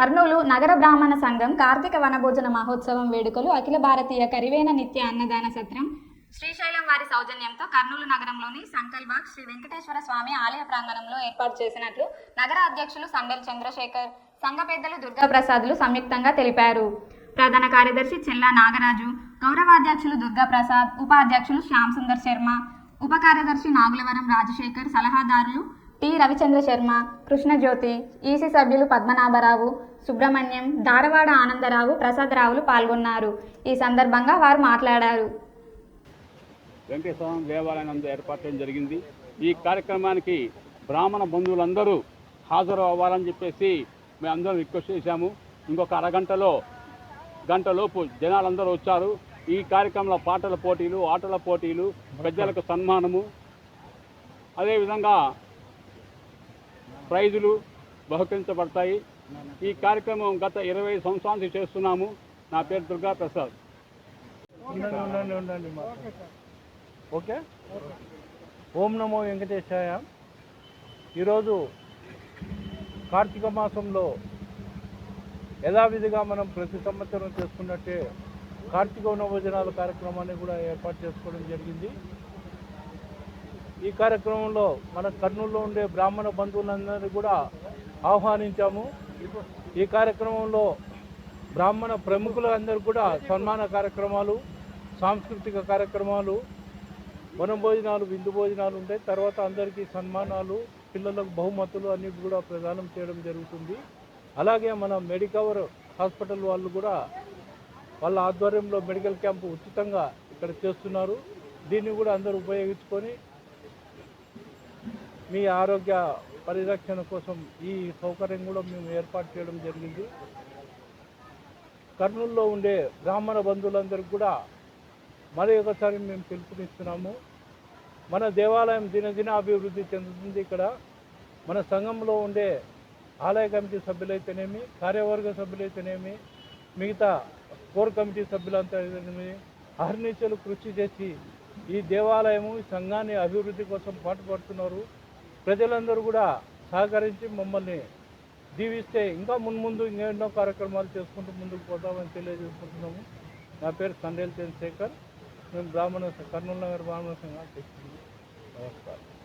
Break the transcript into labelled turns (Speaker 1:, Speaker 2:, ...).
Speaker 1: కర్నూలు నగర బ్రాహ్మణ సంఘం కార్తీక వనభోజన మహోత్సవం వేడుకలు అఖిల భారతీయ కరివేన నిత్య అన్నదాన సత్రం. శ్రీశైలం వారి సౌజన్యంతో కర్నూలు నగరంలోని సంకల్బాగ్ శ్రీ వెంకటేశ్వర స్వామి ఆలయ ప్రాంగణంలో ఏర్పాటు చేసినట్లు నగర అధ్యక్షులు సండెల్ చంద్రశేఖర్ సంఘ పెద్దలు దుర్గాప్రసాద్లు సంయుక్తంగా తెలిపారు. ప్రధాన కార్యదర్శి చెల్లా నాగరాజు గౌరవాధ్యక్షులు దుర్గాప్రసాద్ ఉపాధ్యక్షులు శ్యామ్ సుందర్ శర్మ ఉప కార్యదర్శి నాగులవరం రాజశేఖర్ సలహాదారులు టి రవిచంద్ర శర్మ కృష్ణజ్యోతి ఈసీ సభ్యులు పద్మనాభరావు సుబ్రహ్మణ్యం ధారవాడ ఆనందరావు ప్రసాదరావులు పాల్గొన్నారు. ఈ సందర్భంగా వారు మాట్లాడారు.
Speaker 2: వెంకటేశ్వర దేవాలయం ఏర్పాటు చేయడం జరిగింది. ఈ కార్యక్రమానికి బ్రాహ్మణ బంధువులందరూ హాజరు అవ్వాలని చెప్పేసి మేము అందరం రిక్వెస్ట్ చేశాము. ఇంకొక అరగంటలో గంటలోపు జనాలందరూ వచ్చారు. ఈ కార్యక్రమంలో పాటల పోటీలు ఆటల పోటీలు పెద్దలకు సన్మానము. అదేవిధంగా ప్రైజులు బహుకరించబడతాయి. ఈ కార్యక్రమం గత ఇరవై సంవత్సరాల నుంచి చేస్తున్నాము. నా పేరు దుర్గా ప్రసాద్.
Speaker 3: మా ఓకే. ఓం నమో వెంకటేశాయ. ఈరోజు కార్తీక మాసంలో యథావిధిగా మనం ప్రతి సంవత్సరం చేసుకున్నట్టే కార్తీక వనభోజనాల కార్యక్రమాన్ని కూడా ఏర్పాటు చేసుకోవడం జరిగింది. ఈ కార్యక్రమంలో మన కర్నూలులో ఉండే బ్రాహ్మణ బంధువులందరినీ కూడా ఆహ్వానించాము. ఈ కార్యక్రమంలో బ్రాహ్మణ ప్రముఖులందరూ కూడా సన్మాన కార్యక్రమాలు సాంస్కృతిక కార్యక్రమాలు వనం భోజనాలు విందు భోజనాలు ఉంటాయి. తర్వాత అందరికీ సన్మానాలు పిల్లలకు బహుమతులు అన్నీ కూడా ప్రదానం చేయడం జరుగుతుంది. అలాగే మన మెడికవర్ హాస్పిటల్ వాళ్ళు కూడా వాళ్ళ ఆధ్వర్యంలో మెడికల్ క్యాంపు ఉచితంగా ఇక్కడ చేస్తున్నారు. దీన్ని కూడా అందరూ ఉపయోగించుకొని మీ ఆరోగ్య పరిరక్షణ కోసం ఈ సౌకర్యం కూడా మేము ఏర్పాటు చేయడం జరిగింది. కర్నూలులో ఉండే బ్రాహ్మణ బంధువులందరికీ కూడా మరి ఒకసారి మేము పిలుపునిస్తున్నాము. మన దేవాలయం దినదిన అభివృద్ధి చెందుతుంది ఇక్కడ. మన సంఘంలో ఉండే ఆలయ కమిటీ సభ్యులైతేనేమి కార్యవర్గ సభ్యులైతేనేమి మిగతా కోర్ కమిటీ సభ్యులంతా అయితేనేమి అహర్నిశలు కృషి చేసి ఈ దేవాలయము ఈ సంఘాన్ని అభివృద్ధి కోసం పాటుపడుతున్నారు. ప్రజలందరూ కూడా సహకరించి మమ్మల్ని దీవిస్తే ఇంకా మున్ముందు ఇంకెన్నో కార్యక్రమాలు చేసుకుంటూ ముందుకు పోతామని తెలియజేసుకుంటున్నాము. నా పేరు సండేల్ చంద్రశేఖర్. మేము బ్రాహ్మణ కర్నూలు నగర్ బ్రాహ్మణ సంఘం నమస్కారం.